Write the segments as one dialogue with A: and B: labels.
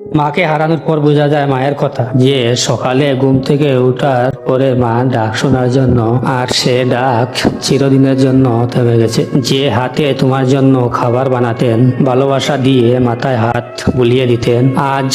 A: মাকে হারানোর পর বোঝা যায় মায়ের কথা, যে সকালে ঘুম থেকে উঠার পরে মা ডাক শোনার জন্য আর সে ডাক চিরদিনের জন্য থেমে গেছে। যে হাতে তোমার জন্য খাবার বানাতেন, ভালোবাসা দিয়ে মাথায় হাত বুলিয়ে দিতেন, আজ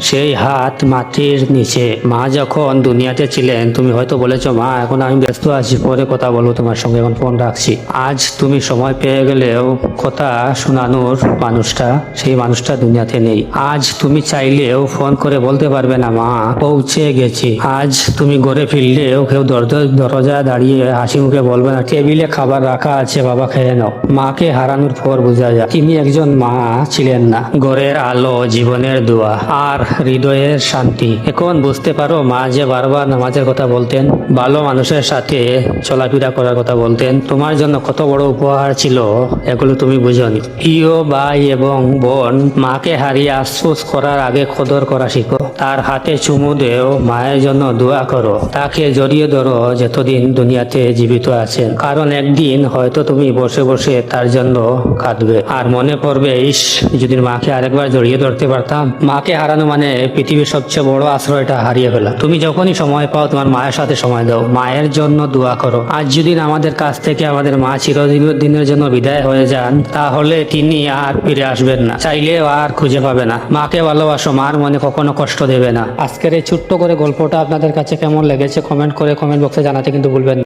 A: সেই হাত মাটির নিচে। মা যখন দুনিয়াতে ছিলেন, তুমি হয়তো বলেছ, মা, এখন আমি ব্যস্ত আছি, পরে কথা বলব তোমার সঙ্গে, এখন ফোন রাখছি। আজ তুমি সময় পেয়ে গেলেও কথা শোনানোর মানুষটা, সেই মানুষটা দুনিয়াতে নেই। আজ তুমি চাইলেও ফোন করে বলতে পারবে না, মা, পৌঁছে গেছি। আজ তুমি ঘরে ফিরলেও কেউ দরজা দরজা দাঁড়িয়ে হাসি মুখে বলবে না, টেবিলে খাবার রাখা আছে, বাবা, খেয়ে নাও। মাকে হারানোর পর বোঝা যায়, তিনি একজন মা ছিলেন না। ঘরের আলো, জীবনের দোয়া। আর হৃদয়ের শান্তি। এখন বুঝতে পারো মা যে বারবার নামাজের কথা বলতেন, ভালো মানুষের সাথে চলাফেরা করার কথা বলতেন। তোমার জন্য কত বড় উপহার ছিল, এগুলো তুমি বুঝনি প্রিয় ভাই এবং বোন, মাকে হারিয়ে আফসোস করার আগে কদর করা শিখো। তার হাতে চুমু দেও, মায়ের জন্য দোয়া করো। তাকে জড়িয়ে ধরো, যতদিন দুনিয়াতে জীবিত আছেন। কারণ একদিন হয়তো তুমি বসে বসে তার জন্য কাঁদবে। আর মনে পড়বে, ইস, যদি মাকে আরেকবার জড়িয়ে ধরতে পারতাম। মাকে হারানো মানে পৃথিবীর সবচেয়ে বড় আশ্রয়টা হারিয়ে ফেলা। তুমি যখনই সময় পাও, তোমার মায়ের সাথে সময় দাও। মায়ের জন্য দোয়া করো। আজ যদি আমাদের কাছ থেকে আমাদের মা চিরদিনের দিনের জন্য বিদায় হয়ে যান, তাহলে তিনি আর ফিরে আসবেন না। চাইলেও আর খুঁজে পাবে না। মাকে ভালোবাসো। মার মনে কখনো কষ্ট দেবে না আজকের এই ছোট্ট করে গল্পটা আপনাদের কাছে কেমন লেগেছে কমেন্ট করে কমেন্ট বক্সে জানাতে কিন্তু ভুলবেন না।